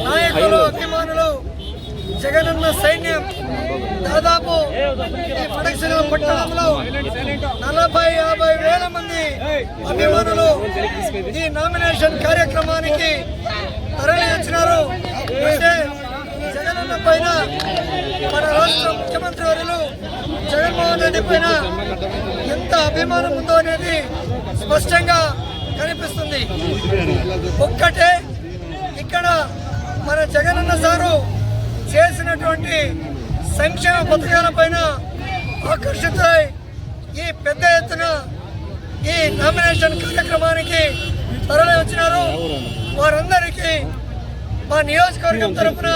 నాయకులు అభిమానులు జగనన్న సైన్యం దాదాపు ఈ పట్టణంలో నలభై యాభై వేల మంది అభిమానులు ఈ నామినేషన్ కార్యక్రమానికి తరలి వచ్చినారు జగనన్న పైన మన రాష్ట్ర ముఖ్యమంత్రి వర్యులు జగన్మోహన్ రెడ్డి పైన అభిమానం ఉందో అనేది స్పష్టంగా కనిపిస్తుంది. ఒక్కటే ఇక్కడ మన జగనన్న సారు చేసినటువంటి సంక్షేమ పథకాల పైన ఆకర్షితులై ఈ పెద్ద ఎత్తున ఈ నామినేషన్ కార్యక్రమానికి తరలి వచ్చినారు. వారందరికీ మా నియోజకవర్గం తరఫున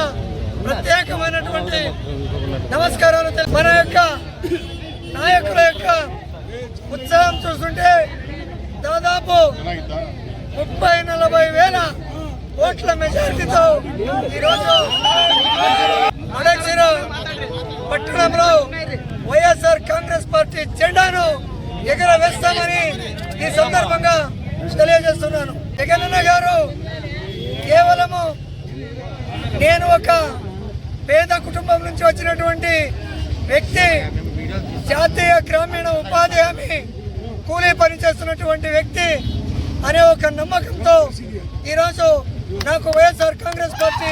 ప్రత్యేకమైనటువంటి నమస్కారాలు మన యొక్క ఉత్సాహం చూస్తుంటే దాదాపు ముప్పై నలభై వేల ఓట్ల మెజార్టీతో ఈరోజు మడక్సిర పట్టణంలో వైఎస్ఆర్ కాంగ్రెస్ పార్టీ జెండాను ఎగరవేస్తామని ఈ సందర్భంగా తెలియజేస్తున్నాను. జగనన్న గారు కేవలము నేను ఒక పేద కుటుంబం నుంచి వచ్చినటువంటి వ్యక్తి జాతీయ గ్రామీణ ఉపాధి హామీ కూలీ పని చేస్తున్నటువంటి వ్యక్తి అనే ఒక నమ్మకంతో ఈరోజు నాకు వైఎస్ఆర్ కాంగ్రెస్ పార్టీ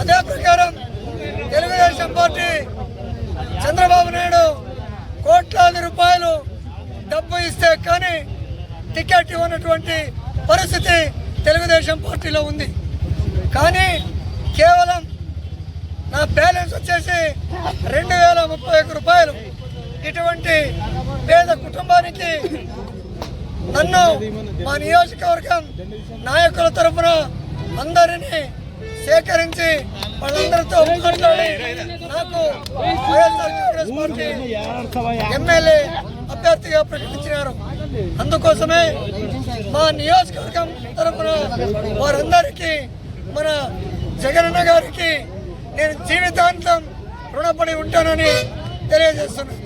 అదే ప్రకారం తెలుగుదేశం పార్టీ చంద్రబాబు నాయుడు కోట్లాది రూపాయలు డబ్బు ఇస్తే కానీ టికెట్ ఇవ్వనటువంటి పరిస్థితి తెలుగుదేశం పార్టీలో ఉంది. కానీ కేవలం నా బ్యాలెన్స్ వచ్చేసి రెండు వేల ముప్పై ఒక్క రూపాయలు. ఇటువంటి పేద కుటుంబానికి నన్ను మా నియోజకవర్గం నాయకుల తరఫున అందరినీ సేకరించి వాళ్ళందరితో మాట్లాడి నాకు వైఎస్ఆర్ కాంగ్రెస్ పార్టీ ఎమ్మెల్యే అభ్యర్థిగా ప్రకటించినారు. అందుకోసమే మా నియోజకవర్గం తరఫున వారందరికీ మన జగనన్న గారికి నేను జీవితాంతం రుణపడి ఉంటానని తెలియజేస్తున్నాను.